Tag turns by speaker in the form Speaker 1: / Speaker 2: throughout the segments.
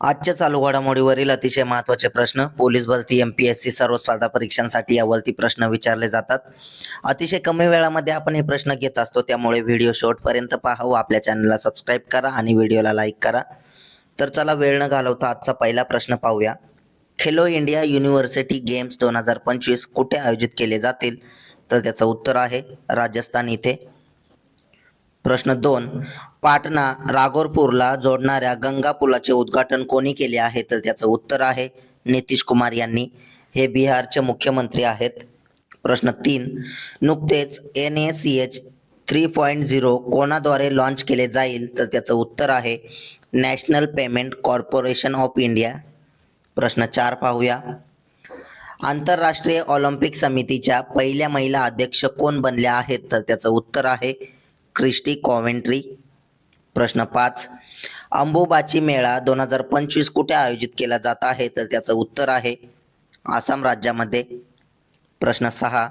Speaker 1: आजच्या चालू घडामोडीवरील अतिशय महत्त्वाचे प्रश्न पोलीस भरती एम पी एस सी सर्व स्पर्धा परीक्षांसाठी यावरती प्रश्न विचारले जातात. अतिशय कमी वेळामध्ये आपण हे प्रश्न घेत असतो त्यामुळे व्हिडिओ शेवटपर्यंत पाहावं. आपल्या चॅनलला सबस्क्राईब करा आणि व्हिडिओला लाईक करा. तर चला वेळ न घालवता आजचा पहिला प्रश्न पाहूया. खेलो इंडिया युनिव्हर्सिटी गेम्स दोन हजार पंचवीस कुठे आयोजित केले जातील? तर त्याचं उत्तर आहे राजस्थान इथे. प्रश्न दोन. पाटणा रागोरपूरला जोडणाऱ्या गंगा पुलाचे उद्घाटन कोणी केले आहे? तर त्याचं उत्तर आहे नितीश कुमार यांनी. हे बिहारचे मुख्यमंत्री आहेत. प्रश्न तीन. नुकतेच N A C H three point zero कोणाद्वारे launch केले जाईल? तर त्याचं उत्तर आहे national payment corporation of India. प्रश्न चार पाहूया. आंतरराष्ट्रीय ऑलिम्पिक समितीच्या पहिल्या महिला अध्यक्ष कोण बनल्या आहेत? तर त्याचं उत्तर आहे क्रिस्टी कॉव्हेंट्री प्रश्न पाच. अंबुबाची मेळा दोन हजार पंचवीस कुठे आयोजित केला जात आहे? तर त्याचं उत्तर आहे आसाम राज्यामध्ये. प्रश्न सहा.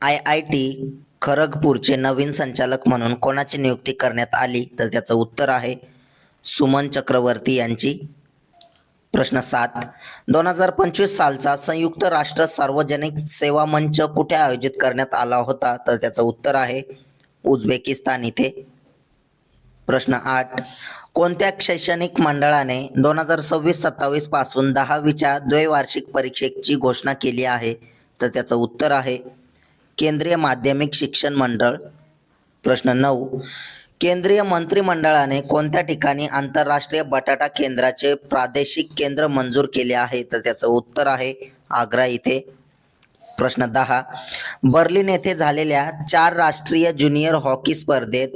Speaker 1: आय आय टी खरगपूरचे नवीन संचालक म्हणून कोणाची नियुक्ती करण्यात आली? तर त्याचं उत्तर आहे सुमन चक्रवर्ती यांची. प्रश्न सात. दोन हजार पंचवीस सालचा संयुक्त राष्ट्र सार्वजनिक सेवा मंच कुठे आयोजित करण्यात आला होता? तर त्याचं उत्तर आहे उझबेकिस्तान इथे. प्रश्न आठ. कोणत्या शैक्षणिक मंडळाने दोन हजार सव्वीस सत्तावीसपासून दहावीच्या द्वैवार्षिक परीक्षेची घोषणा केली आहे? तर त्याचं उत्तर आहे केंद्रीय माध्यमिक शिक्षण मंडळ. प्रश्न नऊ. केंद्रीय मंत्रिमंडळाने कोणत्या ठिकाणी आंतरराष्ट्रीय बटाटा केंद्राचे प्रादेशिक केंद्र मंजूर केले आहे? तर त्याचं उत्तर आहे आग्रा इथे. प्रश्न दहा. बर्लिन येथे झालेल्या चार राष्ट्रीय ज्युनियर हॉकी स्पर्धेत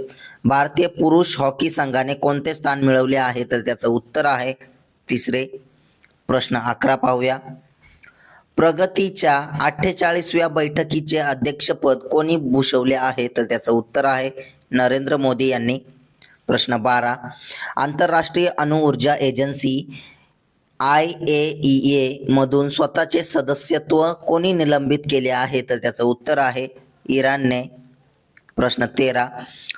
Speaker 1: भारतीय पुरुष हॉकी संघाने कोणते स्थान मिळवले आहे? तर त्याचं उत्तर आहे तिसरे. प्रश्न अकरा पाहूया. प्रगतीच्या अठ्ठेचाळीसव्या बैठकीचे अध्यक्षपद कोणी भूषवले आहे? तर त्याचं उत्तर आहे नरेंद्र मोदी यांनी. प्रश्न बारा. आंतरराष्ट्रीय अणुऊर्जा agency I A E A मधून स्वतःचे सदस्यत्व कोणी निलंबित केले आहे? तर त्याचं उत्तर आहे इराणने. प्रश्न तेरा.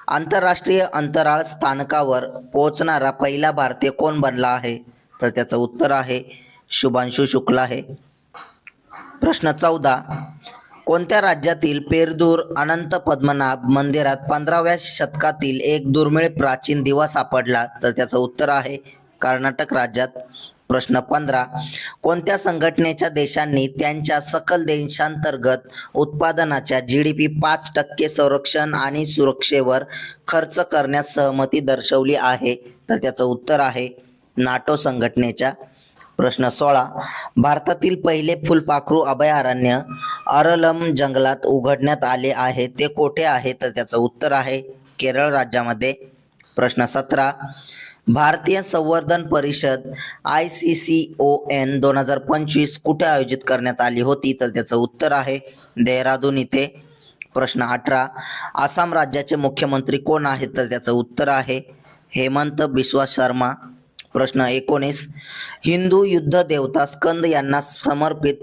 Speaker 1: आंतरराष्ट्रीय अंतराळ स्थानकावर पोहोचणारा पहिला भारतीय कोण बनला आहे? तर त्याचं उत्तर आहे शुभांशु शुक्ला आहे प्रश्न चौदा. कोणत्या राज्यातील पेरदूर अनंत पद्मनाभ मंदिरात पंधराव्या शतकातील एक दुर्मिळ प्राचीन दिवा सापडला? तर त्याचं उत्तर आहे कर्नाटक राज्यात. प्रश्न पंधरा. कोणत्या संघटनेच्या देशांनी त्यांच्या सकल देशांतर्गत उत्पादनाच्या जी डी पी पाच टक्के संरक्षण आणि सुरक्षेवर खर्च करण्यास सहमती दर्शवली आहे? तर त्याचं उत्तर आहे नाटो संघटनेच्या प्रश्न सोळा. भारतातील पहिले फुलपाखरू अभयारण्य अरलम जंगलात उघडण्यात आले आहे. ते कोठे आहे? तर त्याचं उत्तर आहे केरळ राज्यामध्ये. प्रश्न सतरा. भारतीय संवर्धन परिषद I C C O N दोन हजार पंचवीस कुठे आयोजित करण्यात आली होती? तर त्याचं उत्तर आहे देहरादून इथे. प्रश्न अठरा आसाम राज्याचे मुख्यमंत्री कोण आहेत? तर त्याचं उत्तर आहे हेमंत बिस्वा शर्मा. प्रश्न एकोणीस हिंदू युद्ध देवता स्कंद यांना समर्पित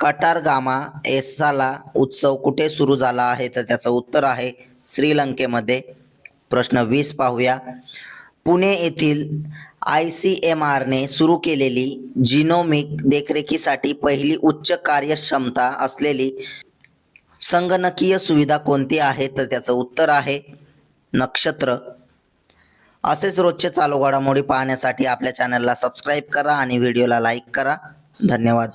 Speaker 1: कटारगामा एसाला उत्सव कुठे सुरू झाला आहे? तर त्याचं उत्तर आहे श्रीलंकेमध्ये. प्रश्न वीस पाहूया. पुणे येथील आय सी एम आरने सुरू केलेली जिनोमिक देखरेखीसाठी पहिली उच्च कार्यक्षमता असलेली संगणकीय सुविधा कोणती आहे? तर त्याचं उत्तर आहे नक्षत्र. असेच रोजचे चालू घडामोडी पाहण्यासाठी आपल्या चॅनलला सबस्क्राईब करा आणि व्हिडिओला लाईक करा. धन्यवाद.